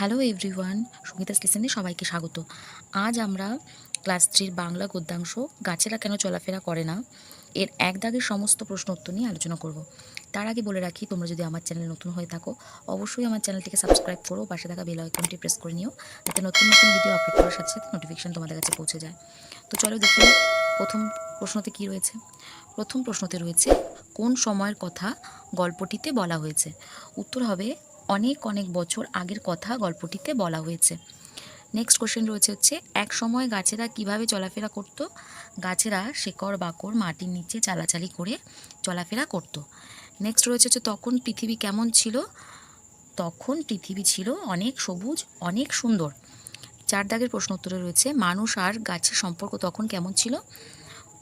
Hello everyone Sangeeta স্টেশনে সবাইকে স্বাগত। আজ আমরা ক্লাস থ্রির বাংলা গদ্যাংশ গাছেরা কেন চলাফেরা করে না? এর এক দাগের সমস্ত প্রশ্ন উত্তর নিয়ে আলোচনা করব। তার আগে বলে রাখি, তোমরা যদি আমার চ্যানেল নতুন হয়ে থাকো, অবশ্যই আমার চ্যানেলটিকে সাবস্ক্রাইব করো, পাশে থাকা বেল আইকনটি প্রেস করে নিও, যাতে নতুন নতুন ভিডিও আপলোড করার সাথে সাথে নোটিফিকেশন তোমাদের কাছে পৌঁছে যায়। তো চলো দেখি প্রথম প্রশ্নতে কি রয়েছে। প্রথম প্রশ্নতে রয়েছে, কোন সময়ের কথা গল্পটিতে বলা হয়েছে? উত্তর হবে অনেক অনেক বছর আগের কথা গল্পটিতে বলা হয়েছে। নেক্সট কোশ্চেন রয়েছে হচ্ছে, এক সময় গাছেরা কীভাবে চলাফেরা করত? গাছেরা শেকড়, বাকড়, মাটির নিচে চালাচালি করে চলাফেরা করত। নেক্সট রয়েছে হচ্ছে, তখন পৃথিবী কেমন ছিল? তখন পৃথিবী ছিল অনেক সবুজ, অনেক সুন্দর। চার দাগের প্রশ্ন উত্তরে রয়েছে, মানুষ আর গাছের সম্পর্ক তখন কেমন ছিল?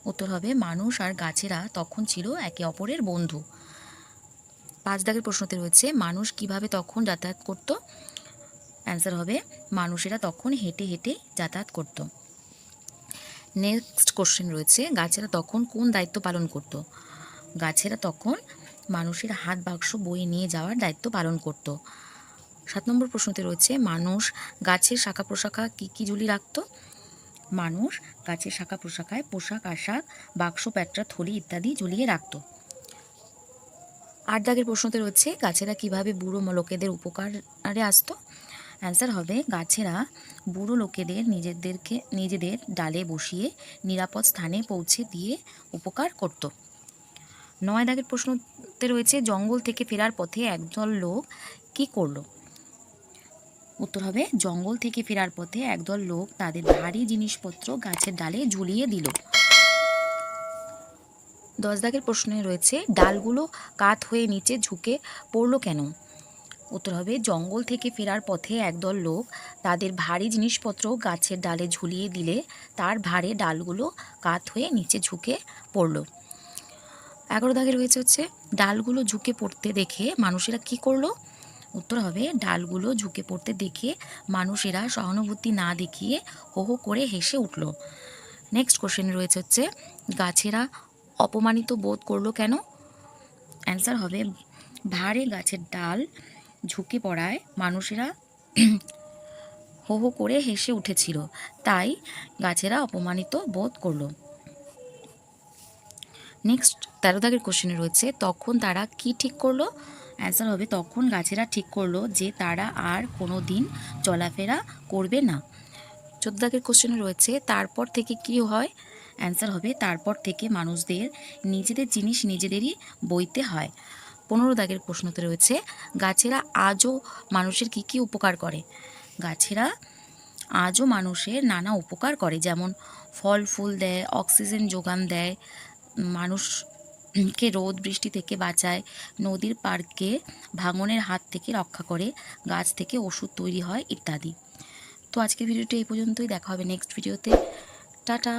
উত্তর হবে, মানুষ আর গাছেরা তখন ছিল একে অপরের বন্ধু। পাঁচ দাগের প্রশ্নতে রয়েছে, মানুষ কীভাবে তখন যাতায়াত করত? অ্যান্সার হবে, মানুষেরা তখন হেঁটে হেঁটে যাতায়াত করত। নেক্সট কোশ্চেন রয়েছে, গাছেরা তখন কোন দায়িত্ব পালন করত? গাছেরা তখন মানুষের হাত বাক্স বয়ে নিয়ে যাওয়ার দায়িত্ব পালন করত। সাত নম্বর প্রশ্নতে রয়েছে, মানুষ গাছের শাখা প্রশাখা কী কী ঝুলি রাখত? মানুষ গাছের শাখা প্রশাখায় পোশাক, আশাক, বাক্স, প্যাটরা, থলি ইত্যাদি ঝুলিয়ে রাখতো। আট দাগের প্রশ্নতে রয়েছে, গাছেরা কীভাবে বুড়ো লোকেদের উপকারে আসতো? অ্যান্সার হবে, গাছেরা বুড়ো লোকেদের নিজেদেরকে, নিজেদের ডালে বসিয়ে নিরাপদ স্থানে পৌঁছে দিয়ে উপকার করত। নয় দাগের প্রশ্নতে রয়েছে, জঙ্গল থেকে ফেরার পথে একদল লোক কি করল? উত্তর হবে, জঙ্গল থেকে ফেরার পথে একদল লোক তাদের ভারী জিনিসপত্র গাছের ডালে ঝুলিয়ে দিল। দশ দাগের প্রশ্নে রয়েছে, ডালগুলো কাত হয়ে নিচে ঝুঁকে পড়ল কেন? উত্তর হবে, জঙ্গল থেকে ফেরার পথে একদল লোক তাদের ভারী জিনিসপত্র গাছের ডালে ঝুলিয়ে দিলে তার ভারে ডালগুলো কাত হয়ে নিচে ঝুঁকে পড়ল। এগারো দাগে রয়েছে হচ্ছে, ডালগুলো ঝুঁকে পড়তে দেখে মানুষেরা কি করল? উত্তর হবে, ডালগুলো ঝুঁকে পড়তে দেখে মানুষেরা সহানুভূতি না দেখিয়ে হো হো করে হেসে উঠল। নেক্সট কোশ্চেন রয়েছে হচ্ছে, গাছেরা অপমানিত বোধ করল কেন? অ্যান্সার হবে, ভারে গাছের ডাল ঝুঁকে পড়ায় মানুষেরা হো হো করে হেসে উঠেছিল, তাই গাছেরা অপমানিত বোধ করল। নেক্সট তেরো দাগের কোশ্চেনে রয়েছে, তখন তারা কি ঠিক করল? অ্যান্সার হবে, তখন গাছেরা ঠিক করল যে তারা আর কোনো দিন চলাফেরা করবে না। চোদ্দ দাগের কোশ্চেনে রয়েছে, তারপর থেকে কি হয়? অ্যান্সার হবে, তারপর থেকে মানুষদের নিজেদের জিনিস নিজেদেরই বইতে হয়। পনেরো দাগের প্রশ্নতে রয়েছে, গাছেরা আজও মানুষের কি কি উপকার করে? গাছেরা আজও মানুষের নানা উপকার করে, যেমন ফল, ফুল দেয়, অক্সিজেন যোগান দেয়, মানুষকে রোদ, বৃষ্টি থেকে বাঁচায়, নদীর পার্কে ভাঙনের হাত থেকে রক্ষা করে, গাছ থেকে ওষুধ তৈরি হয় ইত্যাদি। তো আজকের ভিডিওটি এই পর্যন্তই, দেখা হবে নেক্সট ভিডিওতে টাটা!